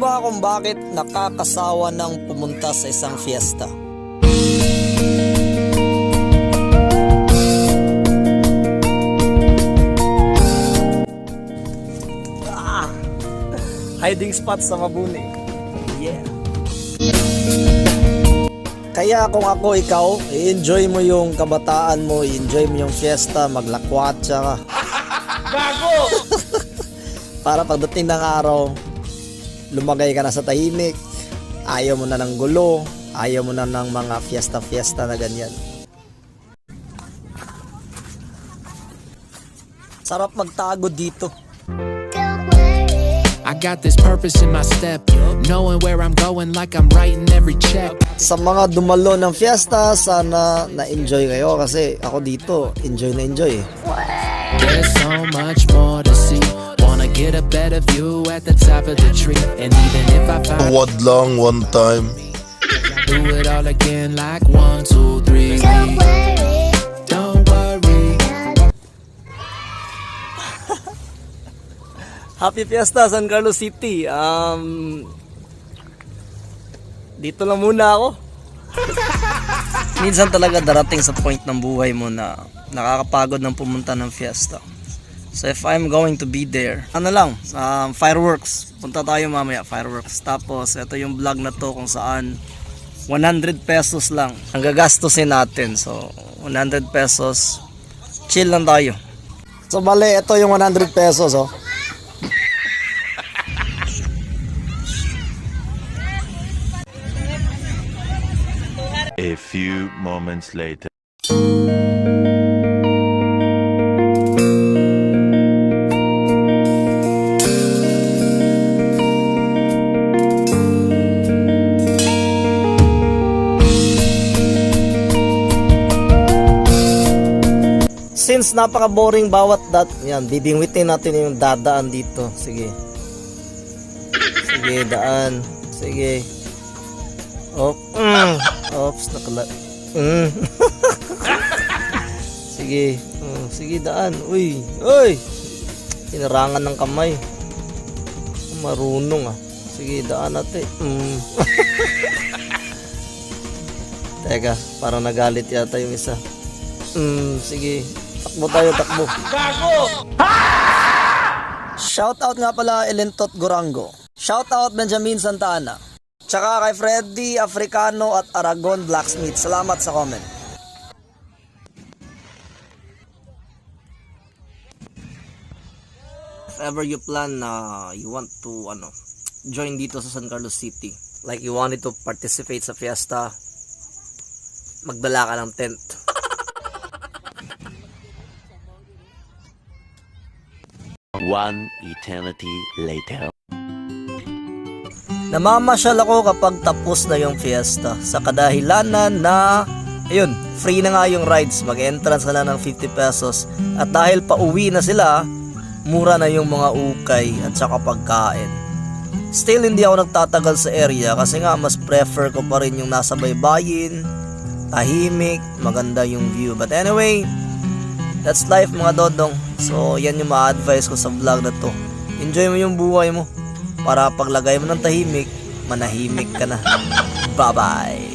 ba kung bakit nakakasawa ng pumunta sa isang fiesta. Ah, hiding spot sa Mabuni. Yeah. Kaya kung ako ikaw, i-enjoy mo yung kabataan mo, i-enjoy mo yung fiesta, maglakwatsa ka. Gago! Para pagdating ng araw, lumagay ka na sa tahimik, ayaw mo na ng gulo, ayaw mo na ng mga fiesta-fiesta na ganyan. Sarap magtago dito. I got this purpose in my step, knowing where I'm going like I'm writing every check. Sa mga dumalo ng fiesta, sana na-enjoy kayo kasi ako dito, enjoy na enjoy. There's so much more get a better view at the top of the tree. And even if I find What long one time? do it all again like one, two, three. Don't worry. Happy Fiesta San Carlos City. Um Dito lang muna ako. Minsan talaga darating sa point ng buhay mo na nakakapagod ng pumunta ng fiesta. So if I'm going to be there, ano lang, um, fireworks. Punta tayo mamaya, fireworks. Tapos ito yung vlog na to kung saan 100 pesos lang ang gagastusin natin. So 100 pesos, chill lang tayo. So bale, ito yung 100 pesos oh. A few moments later. Since napaka-boring bawat dat, yan, bibingwitin natin yung dadaan dito. Sige. Sige, daan. Sige. Op. Mm. Ops, nakala... Mm. sige. Mm, sige, daan. Uy. Uy! Inarangan ng kamay. Marunong ah. Sige, daan natin. Mm. Teka, parang nagalit yata yung isa. Mm, sige. Takbo tayo, takbo. Gago! Shoutout nga pala Elentot Gorango. Shoutout Benjamin Santana. Tsaka kay Freddy Africano at Aragon Blacksmith. Salamat sa comment. If ever you plan na you want to ano join dito sa San Carlos City, like you wanted to participate sa fiesta, magdala ka ng tent. One eternity later. Namamasyal ako kapag tapos na yung fiesta sa kadahilanan na ayun, free na nga yung rides, mag-entrance na lang ng 50 pesos at dahil pauwi na sila, mura na yung mga ukay at saka pagkain. Still hindi ako nagtatagal sa area kasi nga mas prefer ko pa rin yung nasa baybayin, tahimik, maganda yung view. But anyway, that's life mga dodong. So yan yung ma-advise ko sa vlog na to. Enjoy mo yung buhay mo para paglagay mo ng tahimik, manahimik ka na. Bye-bye!